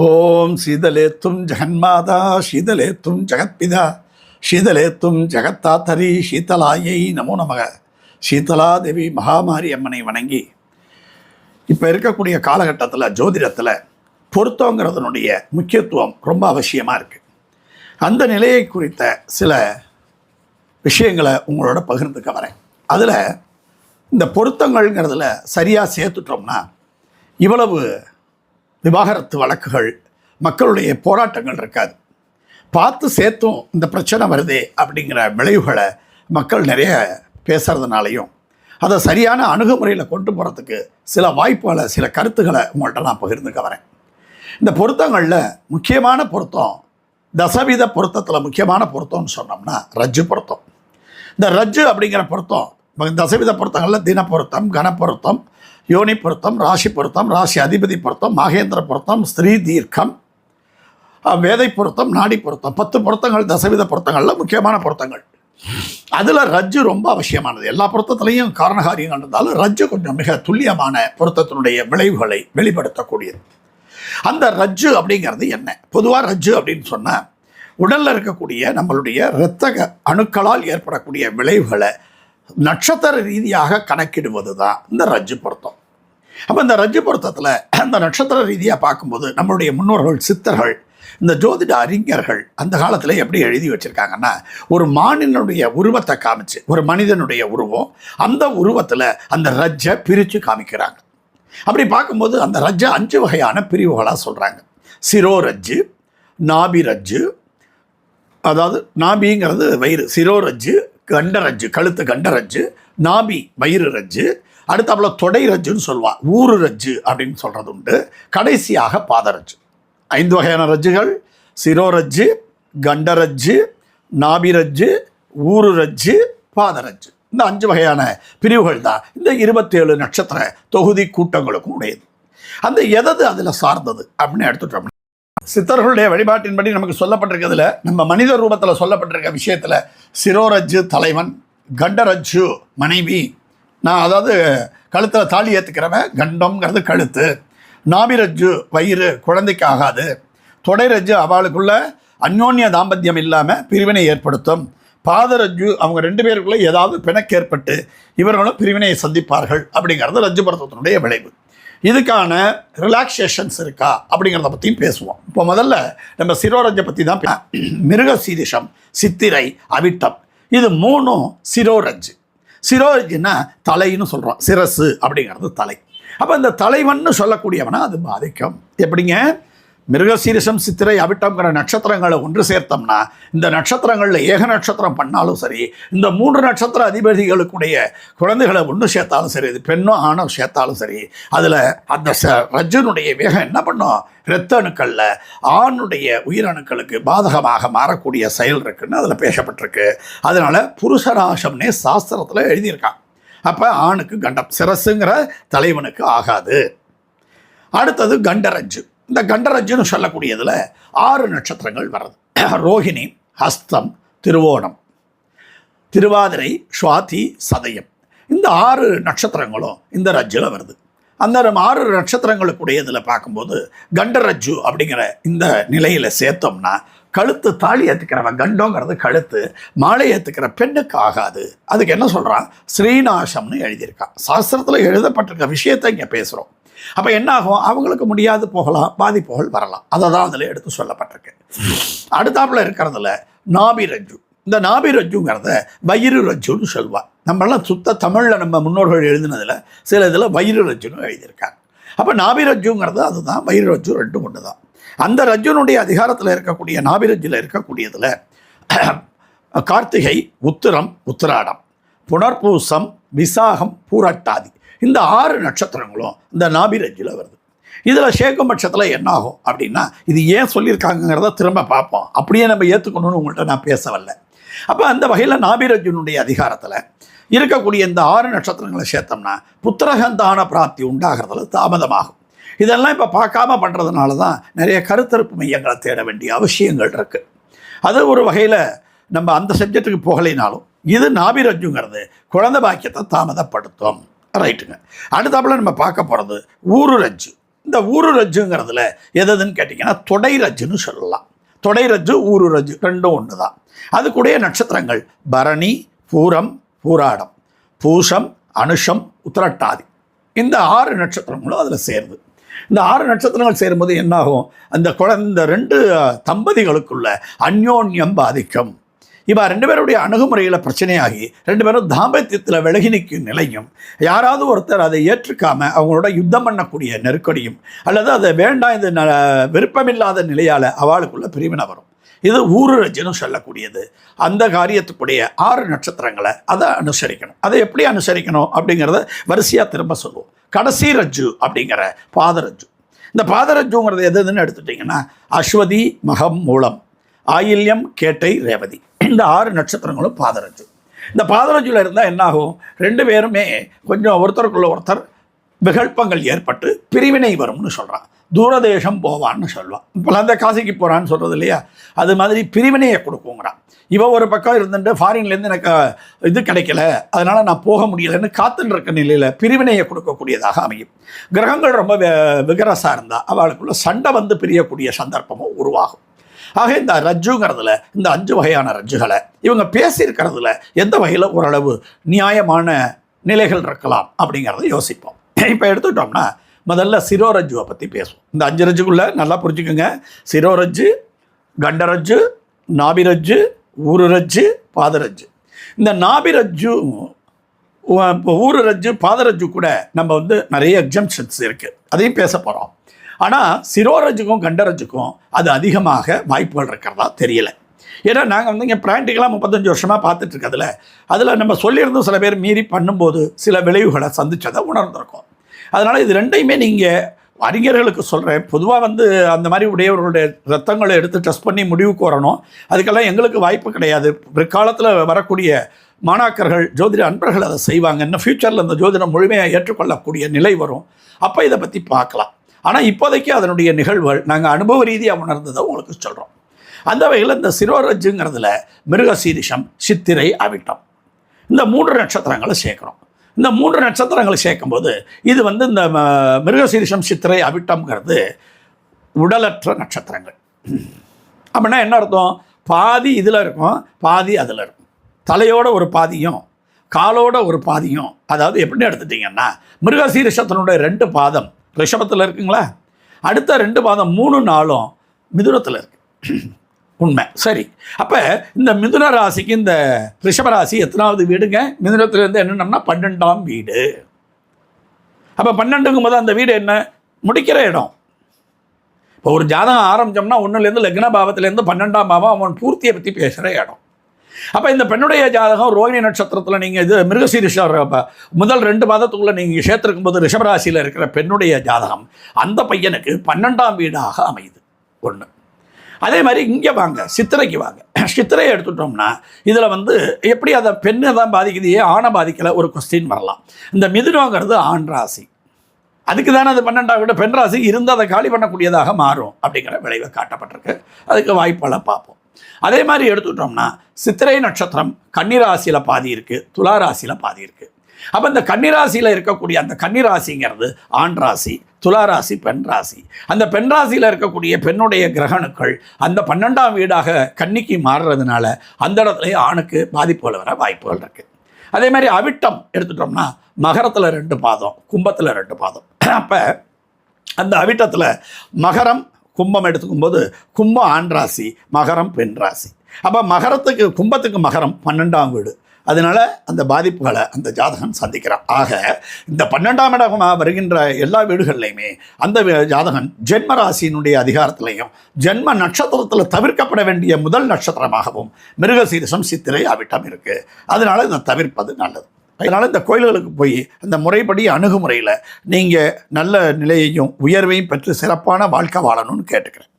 ஓம் சீதலேத்தும் ஜெகன்மாதா சீதலேத்தும் ஜெகத்பிதா சீதலேத்தும் ஜெகத்தாத்தரி சீதலாயை நமோ நமக. சீதலா தேவி மகாமாரி அம்மனை வணங்கி இப்போ இருக்கக்கூடிய காலகட்டத்தில் ஜோதிடத்தில் பொருத்தங்கிறதுனுடைய முக்கியத்துவம் ரொம்ப அவசியமாக இருக்குது அந்த நிலையை குறித்த சில விஷயங்களை உங்களோட பகிர்ந்துக்க வரேன். அதில் இந்த பொருத்தங்கள்ங்கிறதுல சரியாக சேர்த்துட்டோம்னா இவ்வளவு விவாகரத்து வழக்குகள் மக்களுடைய போராட்டங்கள் இருக்காது. பார்த்து சேர்த்தும் இந்த பிரச்சனை வருதே அப்படிங்கிற விளைவுகளை மக்கள் நிறைய பேசுகிறதுனாலையும் அதை சரியான அணுகுமுறையில் கொண்டு போகிறதுக்கு சில வாய்ப்புகளை சில கருத்துக்களை உங்கள்கிட்ட நான் பகிர்ந்துக்க வரேன். இந்த பொருத்தங்களில் முக்கியமான பொருத்தம் தசவீத பொருத்தத்தில் முக்கியமான பொருத்தம்னு சொன்னோம்னா ரஜ்ஜு பொருத்தம். இந்த ரஜ்ஜு அப்படிங்கிற பொருத்தம் தசவித பொருத்தங்களில் தின பொருத்தம் கன பொருத்தம் யோனி பொருத்தம் ராசி பொருத்தம் ராசி அதிபதி பொருத்தம் மகேந்திர பொருத்தம் ஸ்ரீ தீர்க்கம். வேதை பொருத்தம் நாடி பொருத்தம். பத்து பொருத்தங்கள் தசவித பொருத்தங்களில் முக்கியமான பொருத்தங்கள். அதில் ரஜ்ஜு ரொம்ப அவசியமானது. எல்லா பொருத்தத்துலேயும் காரணகாரியங்கள் இருந்தாலும் ரஜ்ஜு கொஞ்சம் மிக துல்லியமான பொருத்தத்தினுடைய விளைவுகளை வெளிப்படுத்தக்கூடியது. அந்த ரஜ்ஜு அப்படிங்கிறது என்ன? பொதுவாக ரஜ்ஜு அப்படின்னு சொன்னால் உடலில் இருக்கக்கூடிய நம்மளுடைய இரத்தக அணுக்களால் ஏற்படக்கூடிய விளைவுகளை நட்சத்திர ரீதியாக கணக்கிடுவது தான் இந்த ரஜ்ஜு பொருத்தம். அப்போ இந்த ரஜ்ஜு பொருத்தத்தில் அந்த நட்சத்திர ரீதியாக பார்க்கும்போது நம்மளுடைய முன்னோர்கள் சித்தர்கள் இந்த ஜோதிட அறிஞர்கள் அந்த காலத்தில் எப்படி எழுதி வச்சுருக்காங்கன்னா ஒரு மானினுடைய உருவத்தை காமிச்சு ஒரு மனிதனுடைய உருவம் அந்த உருவத்தில் அந்த ரஜ்ஜை பிரித்து காமிக்கிறாங்க. அப்படி பார்க்கும்போது அந்த ரஜ்ஜை அஞ்சு வகையான பிரிவுகளாக சொல்கிறாங்க சிரோ ரஜ்ஜு நாபி ரஜ்ஜு அதாவது நாபிங்கிறது வயிறு சிரோரஜ்ஜு கண்டரஜ்ஜு கழுத்து கண்டரஜ்ஜு நாபி வயிறு ரஜ்ஜு அடுத்தாப்புல தொடை ரஜ்ஜுன்னு சொல்லுவாள் ஊரு ரஜ்ஜு அப்படின்னு சொல்கிறது உண்டு கடைசியாக பாதரஜ்ஜு ஐந்து வகையான ரஜ்ஜுகள் சிரோரஜ்ஜு கண்டரஜ்ஜு நாபிரஜ்ஜு ஊரு ரஜ்ஜு பாதரஜ்ஜு இந்த அஞ்சு வகையான பிரிவுகள் தான். இந்த இருபத்தேழு நட்சத்திர தொகுதி கூட்டங்களுக்கும் உடையது. அந்த எதது அதில் சார்ந்தது அப்படின்னு எடுத்துட்டோம் சித்தர்களுடைய வழிபாட்டின்படி நமக்கு சொல்லப்பட்டிருக்கிறதுல நம்ம மனித ரூபத்தில் சொல்லப்பட்டிருக்க விஷயத்தில் சிரோரஜ்ஜு தலைவன் கண்டரஜ்ஜு மனைவி நான் அதாவது கழுத்தில் தாலி ஏற்றுக்கிறவன் கண்டம்ங்கிறது கழுத்து. நாபிரஜ்ஜு வயிறு குழந்தைக்கு ஆகாது. தொடைரஜ்ஜு அவளுக்குள்ள அந்யோன்ய தாம்பத்தியம் இல்லாமல் பிரிவினை ஏற்படுத்தும். பாதரஜ்ஜு அவங்க ரெண்டு பேருக்குள்ளே ஏதாவது பிணக்கு ஏற்பட்டு இவர்களும் பிரிவினையை சந்திப்பார்கள் அப்படிங்கிறது ரஜ்ஜு பருத்தத்தினுடைய விளைவு. இதுக்கான ரிலாக்ஸேஷன்ஸ் இருக்கா அப்படிங்கிறத பற்றியும் பேசுவோம். இப்போ முதல்ல நம்ம சிரோரஞ்சை பற்றி தான் மிருக சீரிஷம் சித்திரை அவிட்டம். இது மூணும் சிரோரஞ்சு. சிரோரஞ்சுன்னா தலைன்னு சொல்கிறோம் சிரசு அப்படிங்கிறது தலை. அப்போ இந்த தலைவன் சொல்லக்கூடியவனா அது பாதிக்கும். எப்படிங்க? மிருகசீரிஷம் சித்திரை அவிட்டம்ங்கிற நட்சத்திரங்களை ஒன்று சேர்த்தோம்னா இந்த நட்சத்திரங்களில் ஏக நட்சத்திரம் பண்ணாலும் சரி இந்த மூன்று நட்சத்திர அதிபதிகளுக்குடைய குழந்தைகளை ஒன்று சேர்த்தாலும் சரி இது பெண்ணோ ஆணோ சேர்த்தாலும் சரி அதில் அந்த ச ரஜனுடைய வேகம் என்ன பண்ணும்? இரத்த அணுக்களில் ஆணுடைய உயிரணுக்களுக்கு பாதகமாக மாறக்கூடிய செயல் இருக்குன்னு அதில் பேசப்பட்டிருக்கு. அதனால் புருஷராசம்னே சாஸ்திரத்தில் எழுதியிருக்கான். அப்போ ஆணுக்கு கண்டம் சிரசுங்கிற தலைவனுக்கு ஆகாது. அடுத்தது கண்டரஞ்சு இந்த கண்டரஜ்ஜுன்னு சொல்லக்கூடியதில் ஆறு நட்சத்திரங்கள் வர்றது. ரோஹிணி ஹஸ்தம் திருவோணம் திருவாதிரை சுவாதி சதயம். இந்த ஆறு நட்சத்திரங்களும் இந்த ரஜ்ஜில் வருது. அந்த நம்ம ஆறு நட்சத்திரங்களுக்குடையதில் பார்க்கும்போது கண்டரஜ்ஜு அப்படிங்கிற இந்த நிலையில் சேர்த்தோம்னா கழுத்து தாலி ஏற்றுக்கிறவன் கண்டோங்கிறது கழுத்து மாலை ஏற்றுக்கிற பெண்ணுக்கு ஆகாது. அதுக்கு என்ன சொல்கிறான் ஸ்ரீநாசம்னு எழுதியிருக்கான். சாஸ்திரத்தில் எழுதப்பட்டிருக்க விஷயத்தை இங்கே பேசுகிறோம் அப்போ என்ன ஆகும் அவங்களுக்கு முடியாது போகலாம் பாதிப்புகள் வரலாம். அதை தான் அதில் எடுத்து சொல்லப்பட்டிருக்கு. அடுத்தாப்புல இருக்கிறதுல நாபி ரஜ்ஜு. இந்த நாபி ரஜ்ஜுங்கிறத வயிறு ரஜ்ஜுன்னு சொல்லுவாள் நம்மளாம் சுத்த தமிழில் நம்ம முன்னோர்கள் எழுதினதில் சில இதில் வயிறு ரஜ்ஜுன்னு எழுதியிருக்காங்க. அப்போ நாபி ரஜ்ஜுங்கிறது அதுதான் வயிறு ரஜ்ஜு ரெண்டும் ஒன்று தான் அந்த ரஜ்ஜுனுடைய அதிகாரத்தில் இருக்கக்கூடிய நாபி ரஜ்ஜில் இருக்கக்கூடியதில் கார்த்திகை உத்திரம் உத்திராடம் புனர்பூசம் விசாகம் பூரட்டாதி. இந்த ஆறு நட்சத்திரங்களும் இந்த நாபிரஜில் வருது. இதில் சேர்க்கும் பட்சத்தில் என்ன ஆகும் அப்படின்னா இது ஏன் சொல்லியிருக்காங்கங்கிறத திரும்ப பார்ப்போம். அப்படியே நம்ம ஏற்றுக்கணும்னு உங்கள்கிட்ட நான் பேச வரல அப்போ அந்த வகையில் நாபிரஜனுடைய அதிகாரத்தில் இருக்கக்கூடிய இந்த ஆறு நட்சத்திரங்களை சேர்த்தோம்னா புத்திரகந்தான பிராப்தி உண்டாகிறதுல தாமதமாகும். இதெல்லாம் இப்போ பார்க்காம பண்ணுறதுனால தான் நிறைய கருத்தரப்பு மையங்களை தேட வேண்டிய அவசியங்கள் இருக்குது அது ஒரு வகையில் நம்ம அந்த சப்ஜெக்ட்டுக்கு போகலைனாலும் இது நாபிரஜுங்கிறது குழந்தை பாக்கியத்தை தாமதப்படுத்தும். ரைட்டுங்க. அடுத்தாப்புல நம்ம பார்க்க போகிறது ஊரு ரஜ்ஜு. இந்த ஊரு ரஜ்ஜுங்கிறதுல எதுன்னு கேட்டிங்கன்னா தொடை ரஜ்ஜுன்னு சொல்லலாம். தொடை ரஜ்ஜு ஊரு ரஜ்ஜு ரெண்டும் ஒன்று தான் அதுக்குடைய நட்சத்திரங்கள் பரணி பூரம் பூராடம் பூஷம் அனுஷம் உத்திரட்டாதி. இந்த ஆறு நட்சத்திரங்களும் அதில் சேருது இந்த ஆறு நட்சத்திரங்கள் சேரும்போது என்னாகும்? அந்த குழந்தை ரெண்டு தம்பதிகளுக்குள்ள அந்யோன்யம் பாதிக்கும். இப்போ ரெண்டு பேருடைய அணுகுமுறையில் பிரச்சனையாகி ரெண்டு பேரும் தாம்பத்தியத்தில் விலகி நிற்கும் நிலையும் யாராவது ஒருத்தர் அதை ஏற்றுக்காம அவங்களோட யுத்தம் பண்ணக்கூடிய நெருக்கடியும் அல்லது அதை வேண்டாம் இது ந- விருப்பமில்லாத நிலையால் அவளுக்குள்ள பிரிவினை வரும் இது ஊரு ரஜினும் சொல்லக்கூடியது. அந்த காரியத்துக்குடைய ஆறு நட்சத்திரங்களை அதை அனுசரிக்கணும். அதை எப்படி அனுசரிக்கணும் அப்படிங்கிறத வரிசையாக திரும்ப சொல்லுவோம். கடைசி ரஜ்ஜு அப்படிங்கிற பாதரஜ்ஜு இந்த பாதரஜ்ஜுங்கிறது எதுன்னு எடுத்துட்டிங்கன்னா அஸ்வதி மகம் மூலம். ஆயில்யம் கேட்டை ரேவதி. இந்த ஆறு நட்சத்திரங்களும் பாதரஞ்சு. இந்த பாதரஞ்சில் இருந்தால் என்னாகும்? ரெண்டு பேருமே கொஞ்சம் ஒருத்தருக்குள்ள ஒருத்தர் விகல்பங்கள் ஏற்பட்டு பிரிவினை வரும்னு சொல்கிறான் தூரதேசம் போவான்னு சொல்லுவான். இப்போலாம் அந்த காசிக்கு போகிறான்னு சொல்கிறது இல்லையா? அது மாதிரி பிரிவினையை கொடுக்குங்கிறான். இவன் ஒரு பக்கம் இருந்துட்டு ஃபாரின்லேருந்து எனக்கு இது கிடைக்கல. அதனால் நான் போக முடியலைன்னு காத்துன்னு இருக்க நிலையில் பிரிவினையை கொடுக்கக்கூடியதாக அமையும். கிரகங்கள் ரொம்ப விகரசாக இருந்தால் அவளுக்குள்ள சண்டை வந்து பிரியக்கூடிய சந்தர்ப்பமும் உருவாகும். ஆக இந்த ரஜ்ஜுங்கிறதுல இந்த அஞ்சு வகையான ரஜ்ஜுகளை இவங்க பேசியிருக்கிறதுல எந்த வகையில் ஓரளவு நியாயமான நிலைகள் இருக்கலாம் அப்படிங்கிறத யோசிப்போம். இப்போ எடுத்துக்கிட்டோம்னா முதல்ல சிரோரஜ்ஜுவை பற்றி பேசுவோம். இந்த அஞ்சு ரஜ்ஜுக்குள்ளே நல்லா புரிஞ்சுக்கோங்க. சிரோரஜ்ஜு கண்டரஜ்ஜு நாபிரஜ்ஜு ஊருரஜ்ஜு பாதரஜ்ஜு இந்த நாபிரஜ்ஜு இப்போ ஊரு ரஜ்ஜு பாதரஜ்ஜு கூட நம்ம வந்து நிறைய எக்ஸம்ஷன்ஸ் இருக்குது அதையும் பேச போகிறோம் ஆனால் சிரோரஜுக்கும் கண்டரஜுக்கும் அது அதிகமாக வாய்ப்புகள் இருக்கிறதா தெரியலை. ஏன்னா நாங்கள் வந்து இங்கே ப்ராக்டிக்கலாக முப்பத்தஞ்சு வருஷமாக பார்த்துட்டு இருக்கிறதுல அதில் நம்ம சொல்லியிருந்தோம் சில பேர் மீறி பண்ணும்போது சில விளைவுகளை சந்தித்ததை உணர்ந்திருக்கோம். அதனால் இது ரெண்டையுமே நீங்கள் அறிஞர்களுக்கு சொல்கிறேன் பொதுவாக வந்து அந்த மாதிரி உடையவர்களுடைய ரத்தங்களை எடுத்து டெஸ்ட் பண்ணி முடிவுக்கு வரணும். அதுக்கெல்லாம் எங்களுக்கு வாய்ப்பு கிடையாது. பிற்காலத்தில் வரக்கூடிய மாணாக்கர்கள் ஜோதிட அன்பர்கள் அதை செய்வாங்க. இன்னும் ஃப்யூச்சரில் இந்த ஜோதிடம் முழுமையாக ஏற்றுக்கொள்ளக்கூடிய நிலை வரும். அப்போ இதை பற்றி பார்க்கலாம். ஆனால் இப்போதைக்கு அதனுடைய நிகழ்வுகள் நாங்கள் அனுபவ ரீதியாக உணர்ந்ததை உங்களுக்கு சொல்கிறோம் அந்த வகையில் இந்த சிறுவரஜுங்கிறதுல மிருகசீரிஷம் சித்திரை அவிட்டம். இந்த மூன்று நட்சத்திரங்களை சேர்க்குறோம். இந்த மூன்று நட்சத்திரங்களை சேர்க்கும்போது இது வந்து இந்த ம- மிருகசீரிஷம் சித்திரை அவிட்டம்ங்கிறது உடலற்ற நட்சத்திரங்கள். அப்படின்னா என்ன அர்த்தம்? பாதி இதில் இருக்கும் பாதி அதில் இருக்கும். தலையோட ஒரு பாதியும் காலோட ஒரு பாதியும் அதாவது எப்படின்னு எடுத்துட்டிங்கன்னா மிருகசீரிஷத்தினுடைய ரெண்டு பாதம் ரிஷபத்தில் இருக்குங்களா? அடுத்த ரெண்டு மாதம் மூணு நாளும் மிதுனத்தில் இருக்கு. உண்மை. சரி. அப்போ இந்த மிதுன ராசிக்கு இந்த ரிஷபராசி எத்தனாவது வீடுங்க? மிதுனத்துலேருந்து என்னென்னம்னா பன்னெண்டாம் வீடு. அப்போ பன்னெண்டுங்கும் போது அந்த வீடு என்ன? முடிக்கிற இடம். இப்போ ஒரு ஜாதகம் ஆரம்பிச்சோம்னா ஒன்றுலேருந்து லக்ன பாவத்துலேருந்து பன்னெண்டாம் பாவம் அவன் பூர்த்தியை பற்றி பேசுகிற இடம். அப்போ இந்த பெண்ணுடைய ஜாதகம் ரோகிணி நட்சத்திரத்தில் நீங்கள் இது மிருகசீரிஷ முதல் ரெண்டு மாதத்துக்குள்ளே நீங்கள் சேர்த்திருக்கும் போது ரிஷபராசியில் இருக்கிற பெண்ணுடைய ஜாதகம் அந்த பையனுக்கு பன்னெண்டாம் வீடாக அமையுது. ஒன்று அதே மாதிரி இங்கே வாங்க சித்திரைக்கு வாங்க. சித்திரையை எடுத்துட்டோம்னா இதில் வந்து எப்படி அதை பெண்ணை தான் பாதிக்குது ஏன் ஆணை பாதிக்கலை ஒரு கொஸ்டின் வரலாம். இந்த மிதுனங்கிறது ஆண் ராசி. அதுக்கு தானே அது பன்னெண்டாம் வீடு பெண் ராசி இருந்து அதை காலி பண்ணக்கூடியதாக மாறும் அப்படிங்கிற விளைவை காட்டப்பட்டிருக்கு. அதுக்கு வாய்ப்பெல்லாம் பார்ப்போம். அதே மாதிரி எடுத்துட்டோம்னா சித்திரை நட்சத்திரம் கன்னிராசியில் பாதி இருக்குது துளாராசியில் பாதி இருக்குது அப்போ இந்த கன்னிராசியில் இருக்கக்கூடிய அந்த கன்னிராசிங்கிறது ஆண் ராசி துலா பெண் ராசி. அந்த பெண் ராசியில் இருக்கக்கூடிய பெண்ணுடைய கிரகணுக்கள் அந்த பன்னெண்டாம் வீடாக கன்னிக்கு மாறுறதுனால அந்த இடத்துலையும் ஆணுக்கு பாதிப்புகள் வர வாய்ப்புகள் இருக்குது அதே மாதிரி அவிட்டம் எடுத்துட்டோம்னா மகரத்தில் ரெண்டு பாதம் கும்பத்தில் ரெண்டு பாதம். அப்போ அந்த அவிட்டத்தில் மகரம் கும்பம் எடுத்துக்கும்போது கும்பம் ஆண் ராசி மகரம் பெண் ராசி. அப்போ மகரத்துக்கு கும்பத்துக்கு மகரம் பன்னெண்டாம் வீடு. அதனால அந்த பாதிப்புகளை அந்த ஜாதகன் சந்திக்கிறான். ஆக இந்த பன்னெண்டாம் இடமாக வருகின்ற எல்லா வீடுகள்லையுமே அந்த ஜாதகன் ஜென்ம ராசியினுடைய அதிகாரத்திலையும் ஜென்ம நட்சத்திரத்தில் தவிர்க்கப்பட வேண்டிய முதல் நட்சத்திரமாகவும் மிருகசீரிசம் சித்திரை ஆவிட்டம் இருக்குது அதனால் இதை தவிர்ப்பது நல்லது. அதனால் இந்த கோயில்களுக்கு போய் அந்த முறைப்படி அணுகுமுறையில் நீங்கள் நல்ல நிலையையும் உயர்வையும் பெற்று சிறப்பான வாழ்க்கை வாழணும்னு கேட்டுக்கிறேன்.